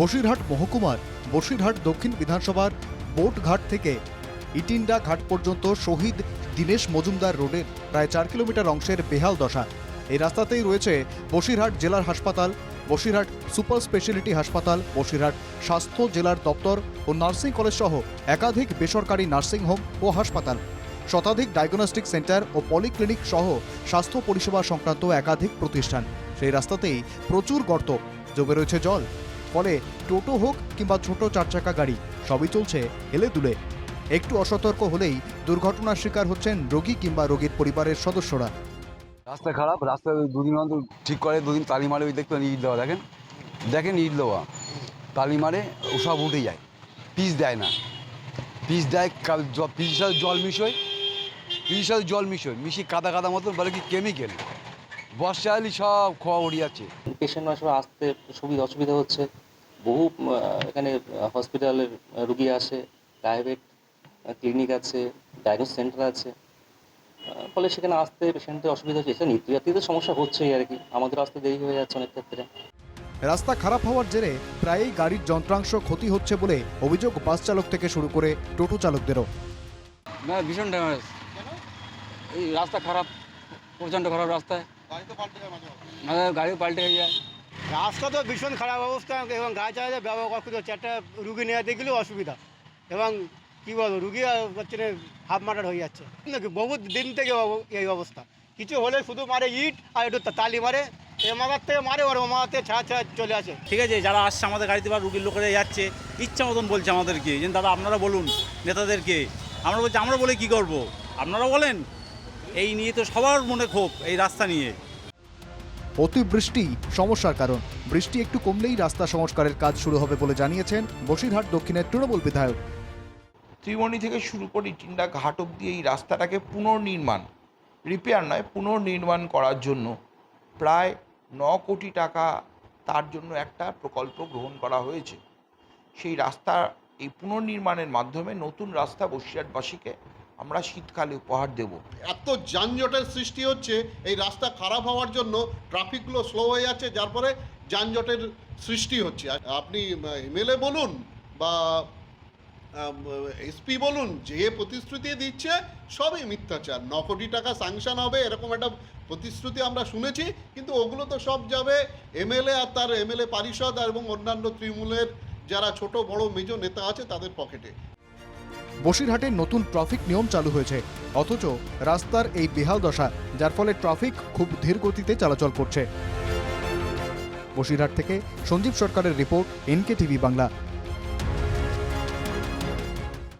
বসিরহাট মহকুমার বসিরহাট দক্ষিণ বিধানসভার বোটঘাট থেকে ইটিন্ডা ঘাট পর্যন্ত শহীদ দীনেশ মজুমদার রোডের প্রায় চার কিলোমিটার অংশের বেহাল দশা। এই রাস্তাতেই রয়েছে বসিরহাট জেলার হাসপাতাল, বসিরহাট সুপার স্পেশালিটি হাসপাতাল, বসিরহাট স্বাস্থ্য জেলার দপ্তর ও নার্সিং কলেজ সহ একাধিক বেসরকারি নার্সিং হোম ও হাসপাতাল। শতাধিক ডায়াগনস্টিক সেন্টার ও পলিক্লিনিক সহ স্বাস্থ্য পরিষেবা সংক্রান্ত একাধিক প্রতিষ্ঠান। সেই রাস্তাতেই প্রচুর গর্ত। জমে রয়েছে জল। ফলে টোটো হোক কিংবা ছোট চারচাকা গাড়ি, সবই চলছে হেলে দুলে। একটু অসতর্ক হলেই দুর্ঘটনার শিকার হচ্ছেন রোগী কিংবা রোগীর পরিবারের সদস্যরা। রাস্তা খারাপ, রাস্তা দুদিন অন্তর ঠিক করে, দুদিন তালি মারে, ওই দেখতে ইট দেওয়া, দেখেন? দেখেন ইট দেওয়া। তালি মারে সব উঠে যায়। পিস দেয় না। পিস দেয় পিসের সাথে জল মিশোয় সাথে জল মিশোয়। মিশিয়ে কাদা কাদা মতন বলে কি কেমিক্যাল বর্ষা এলি সব খোয়া উড়ে যাচ্ছে পেশেন্ট আসলে আসতে সুবিধা অসুবিধা হচ্ছে। বহু এখানে হসপিটালের রুগী আসে প্রাইভেট ক্লিনিক আছে ডায়াগনোস সেন্টার আছে। ফলে সেখানে আসতে পেশেন্টের অসুবিধা হচ্ছে। এছাড়া নিত্যযাত্রীদের সমস্যা হচ্ছেই আর কি। আমাদের আসতে দেরি হয়ে যাচ্ছে অনেক ক্ষেত্রে। রাস্তা খারাপ হওয়ার জেরে প্রায়ই গাড়ির যন্ত্রাংশ ক্ষতি হচ্ছে বলে অভিযোগ বাস চালক থেকে শুরু করে টোটো চালকদেরও। না ভীষণ ড্যামেজ এই রাস্তা খারাপ প্রচণ্ড খারাপ রাস্তায়। গাড়িও পাল্টে হয়ে যায়। রাস্তা তো ভীষণ খারাপ অবস্থা এবং গাড়ি চালাতে ব্যবহার করতে হচ্ছে একটা রুগী নিয়ে গেলেও অসুবিধা। এবং কী বলব রুগী আর হচ্ছে না হাফ মার্টার হয়ে যাচ্ছে। নাকি বহু দিন থেকে এই অবস্থা। কিছু হলে শুধু মারে ইট আর একটু তালি মারে এ মাথার থেকে মারে ওর মাথার থেকে ছাড়া ছাড়া চলে আসে। ঠিক আছে যারা আসছে আমাদের গাড়িতে বা রুগীর লোকেরা যাচ্ছে ইচ্ছা মতন বলছে আমাদেরকে। যে দাদা আপনারা বলুন নেতাদেরকে। আমরা বলছি আমরা বলে কি করব? আপনারা বলেন এই নিয়ে তো সবার মনে ক্ষোভ এই রাস্তা নিয়ে। অতিবৃষ্টি সমস্যার কারণ। বৃষ্টি একটু কমলেই রাস্তা সংস্কারের কাজ শুরু হবে বলে জানিয়েছেন বসিরহাট দক্ষিণের তৃণমূল বিধায়ক। ত্রিমণি থেকে শুরু করে টিন্ডা ঘাট অব্দি এই রাস্তাটাকে পুনর্নির্মাণ রিপেয়ার নয় পুনর্নির্মাণ করার জন্য প্রায় ন কোটি টাকা তার জন্য একটা প্রকল্প গ্রহণ করা হয়েছে। সেই রাস্তা এই পুনর্নির্মাণের মাধ্যমে নতুন রাস্তা বসিরহাটবাসীকে আমরা শীতকালে উপহার দেব। এত যানজটের সৃষ্টি হচ্ছে, এই রাস্তা খারাপ হওয়ার জন্য ট্রাফিকগুলো স্লো হয়ে যাচ্ছে, যার ফলে যানজটের সৃষ্টি হচ্ছে। আপনি এমএলএ বলুন বা এসপি বলুন, যে প্রতিশ্রুতি দিচ্ছে, সবই মিথ্যাচার। ন কোটি টাকা স্যাংশন হবে, এরকম একটা প্রতিশ্রুতি আমরা শুনেছি, কিন্তু ওগুলো তো সব যাবে এমএলএ আর তার এমএলএ পারিষদ এবং অন্যান্য তৃণমূলের যারা ছোট, বড় মেজ নেতা আছে, তাদের পকেটে। বসিরহাটে নতুন ট্রাফিক নিয়ম চালু হয়েছে। অথচ রাস্তার এই বেহাল দশা, যার ফলে ট্রাফিক খুব ধীর গতিতে চলাচল করছে। বসিরহাট থেকে সঞ্জীব সরকারের রিপোর্ট এনকে টিভি বাংলা।